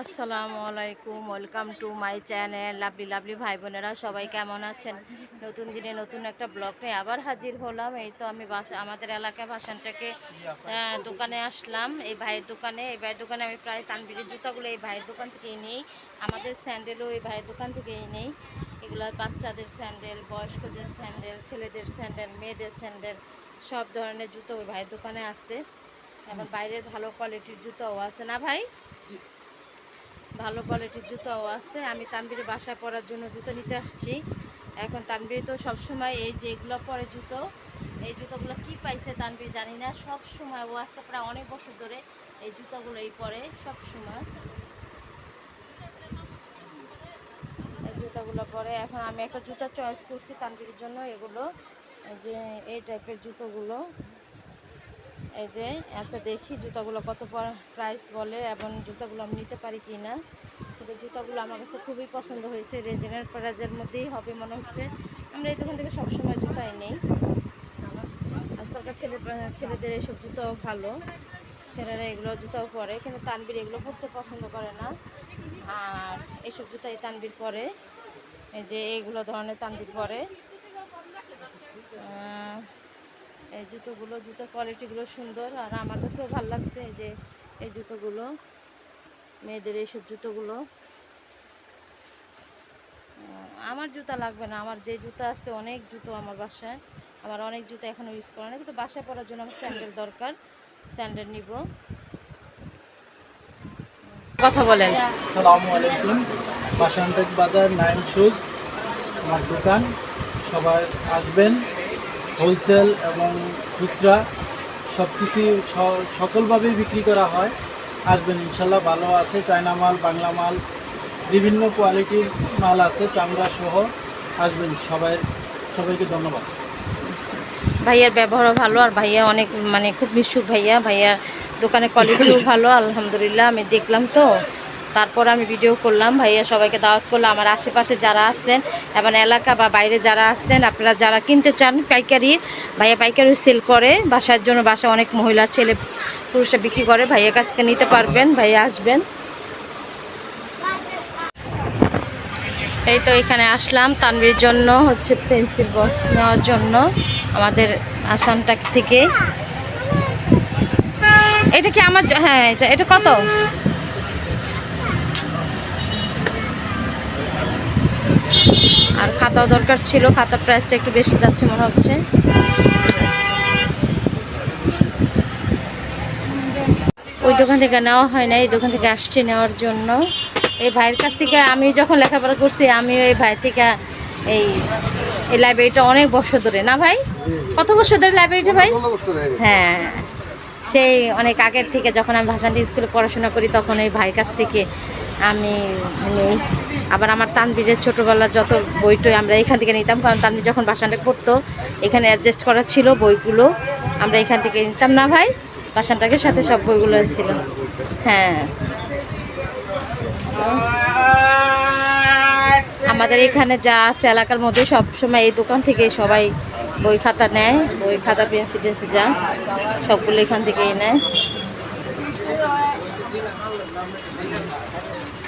আসসালামু আলাইকুম, welcome to my channel. Lovely lovely ভাই বোনেরা, সবাই কেমন আছেন? নতুন দিনে নতুন একটা ব্লগ নিয়ে আবার হাজির হলাম। এই তো আমি বাসা আমাদের এলাকায় ভাসানটাকে দোকানে আসলাম। এই ভাইয়ের দোকানে, এই ভাইয়ের দোকানে আমি প্রায় তানবিরের জুতাগুলো এই ভাইয়ের দোকান থেকেই নেই। আমাদের স্যান্ডেলও এই ভাইয়ের দোকান থেকেই নেই। এগুলো বাচ্চাদের স্যান্ডেল, বয়স্কদের স্যান্ডেল, ছেলেদের স্যান্ডেল, মেয়েদের স্যান্ডেল, সব ধরনের জুতো ওই ভাইয়ের দোকানে আসতে এবং বাইরের ভালো কোয়ালিটির জুতোও আছে না ভাই? ভালো কোয়ালিটির জুতোও আছে। আমি তানবিরে বাসায় পরার জন্য জুতো নিতে আসছি। এখন তানবির তো সবসময় এই যে এগুলো পরে জুতো, এই জুতোগুলো কি পাইছে তানবির জানি না। সব সময় ও আজকে প্রায় অনেক বছর ধরে এই জুতোগুলো এই পরে সব সময় এই জুতোগুলো পরে এখন আমি একটা জুতো চয়েস করছি তানবিরের জন্য। এগুলো যে এই টাইপের জুতোগুলো। এই যে আচ্ছা দেখি জুতাগুলো কত প্রাইস বলে এবং জুতাগুলো আমি নিতে পারি কি না কিন্তু জুতাগুলো আমার কাছে খুবই পছন্দ হয়েছে রেজিনের প্রাইজের মধ্যেই হবে মনে হচ্ছে। আমরা এই দোকান থেকে সবসময় জুতাই নেই। আজকালকার ছেলে ছেলেদের এইসব জুতাও ভালো। ছেলেরা এগুলো জুতাও পরে, কিন্তু তানবির এগুলো পরতে পছন্দ করে না। আর এইসব জুতাই তানবির পরে। এই যে এইগুলো ধরনের তানবির পরে। এই জুতোগুলো, জুতোর কোয়ালিটিগুলো সুন্দর। আর আমার কাছেও ভালো লাগছে এই যে এই জুতোগুলো, মেয়েদের এইসব জুতোগুলো। আমার জুতা লাগবে না। আমার যে জুতো আছে, অনেক জুতো আমার বাসায়। আমার অনেক জুতো এখনও ইউজ করা না কিন্তু বাসায় পরার জন্য আমার স্যান্ডেল দরকার। স্যান্ডেল নিব। কথা বলেন। আসসালামু আলাইকুম। বাজার, নাইন শুজ, আমার দোকান। সবাই আসবেন। হোলসেল এবং খুচরা সব কিছু সকলভাবেই বিক্রি করা হয়। আসবেন, ইনশাল্লাহ ভালো আছে। চায়না মাল, বাংলা মাল, বিভিন্ন কোয়ালিটির মাল আছে, চামড়া সহ আসবেন সবাই। সবাইকে ধন্যবাদ। ভাইয়ার ব্যবহারও ভালো আর ভাইয়া অনেক মানে খুব মিশুক ভাইয়া। ভাইয়া দোকানের কোয়ালিটিও ভালো, আলহামদুলিল্লাহ। আমি দেখলাম তো। তারপর আমি ভিডিও করলাম, ভাইয়া সবাইকে দাওয়াত করলাম আমার আশেপাশে যারা আসতেন এবং এলাকা বা বাইরে যারা আসতেন আপনারা যারা কিনতে চান পাইকারি, ভাইয়া পাইকারি সেল করে, বাসার জন্য বাসায় অনেক মহিলা, ছেলে পুরুষরা বিক্রি করে, ভাইয়ের কাছ থেকে নিতে পারবেন, ভাইয়া আসবেন। এই তো এখানে আসলাম তানবির জন্য হচ্ছে পেন্সিল বক্স নেওয়ার জন্য, আমাদের আসামটা থেকে। এটা কি আমার হ্যাঁ এটা এটা কত? আর খাতাও দরকার ছিল খাতার প্রাইসটা একটু বেশি যাচ্ছে মনে হচ্ছে। ওই দোকান থেকে নেওয়া হয় না এই দোকান থেকে আসছে নেওয়ার জন্য। এই ভাইয়ের কাছ থেকে আমি যখন লেখাপড়া করছি আমি এই ভাই থেকে এই এই লাইব্রেরিটা অনেক বছর ধরে। না ভাই? কত বছর ধরে লাইব্রেরিটা ভাই? হ্যাঁ সেই অনেক আগের থেকে যখন আমি ভাষান্তি স্কুলে পড়াশোনা করি তখন এই ভাইয়ের কাছ থেকে আমি নিই। আবার আমার তানবিরের ছোটোবেলার যত বই টই আমরা এখান থেকে নিতাম, কারণ তানবির যখন বাসানটা পড়তো, এখানে অ্যাডজাস্ট করা ছিল বইগুলো। আমরা এখান থেকে নিতাম। না ভাই, বাসানটাকে সাথে সব বইগুলো ছিল। হ্যাঁ। আমাদের এখানে যা আছে এলাকার মধ্যে সব সময় এই দোকান থেকে সবাই বই খাতা নেয়, বই খাতা, পেন্সিল টেন্সিল যা, সবগুলো এখান থেকেই নেয়। Allah'ım.